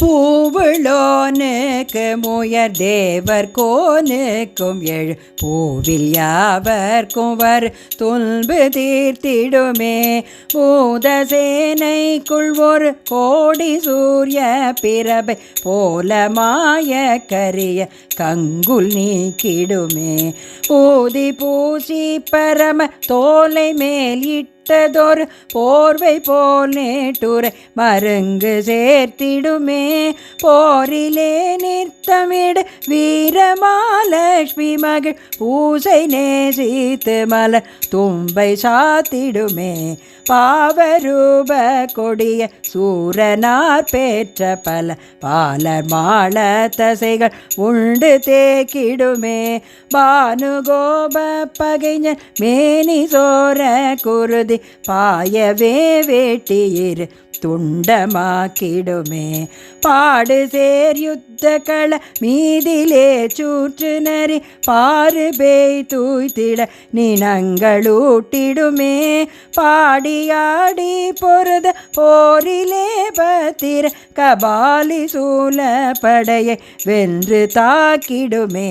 பூவிழோனுக்கு முயர் தேவர் கோனுக்கும் எழு பூவில் யாவர்க்கும் வர் துன்பு தீர்த்திடுமே. பூதசேனைக்குள் ஒரு கோடி சூரிய பிரபை போல மாய கரிய கங்குல் நீக்கிடுமே. பூதி பூசி பரம தோலை மேலிட்டு இட்டதொரு போர்வை போல் நேட்டுரை மருங்கு சேர்த்திடுமே. போரிலே நிறுத்தமிடு வீரமாலட்சுமி மகள் பூசை நேசித்து மல தும்பை சாத்திடுமே. பாவரூப கொடிய சூரனார் பேற்ற பல பாலர் மாள தசைகள் உண்டு தேக்கிடுமே. பானுகோப பகைஞன் மேனி சோர குருதி பாயவே வேட்டியிரு. துண்டமாக்கிடுமே. பாடு சேர் யுத்த கள மீதிலே சூற்று நரி பாரு பேய் தூய்த்திட நினங்களூட்டிடுமே பாடியாடி பொருத போரிலே பத்திர கபாலி சூல படையை வென்று தாக்கிடுமே.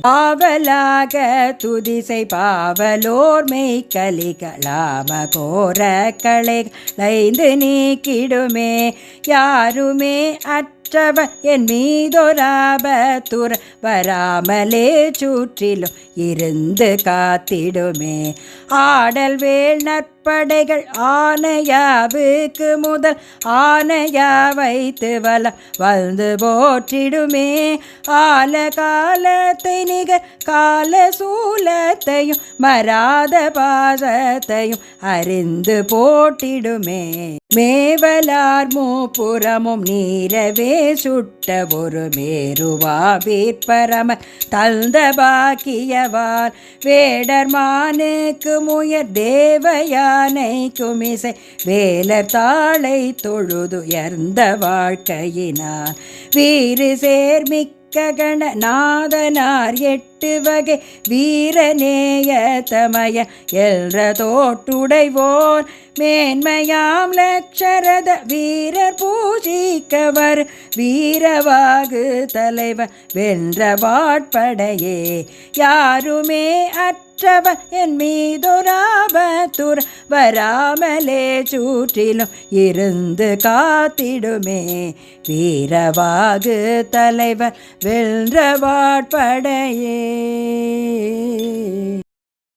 பாவலாக துதிசை பாவலோர் மெய் கலிகளாம கோர களைந்து நீக்கிடுமே. யாருமே அற்றவ என் மீதொராபத்துர் வராமலே சுற்றிலும் இருந்து காத்திடுமே. ஆடல் வேள் நற்ப படைகள் ஆனையாவுக்கு முதல் ஆனையா வைத்து வல வந்து போற்றிடுமே. ஆல காலத்தை நிக கால சூலத்தையும் மராத பாசத்தையும் அறிந்து போட்டிடுமே மேவலார் மூப்புறமும் நீரவே சுட்ட ஒரு மேருவா வீற்பரம தந்த பாக்கியவார். வேடர்மானுக்கு மானுக்கு தேவையா யானை குமிசை வேலர் தாளை தொழுதுயர்ந்த வாழ்க்கையினார். வீறு சேர்மிக்க கணநாதனார் எட்டு வகை வீரநேய தமய எல்ற தோட்டுடைவோர் மேன்மையாம் லட்சரத வீரர் பூஜிக்கவர். வீரவாகு தலைவர் வென்ற வாட்படையே. யாருமே அற்றவ என் மீதுராபத்துர் வராமலே சூற்றிலும் இருந்து காத்திடுமே. வீரவாகு தலைவர் வென்ற வாட்படையே.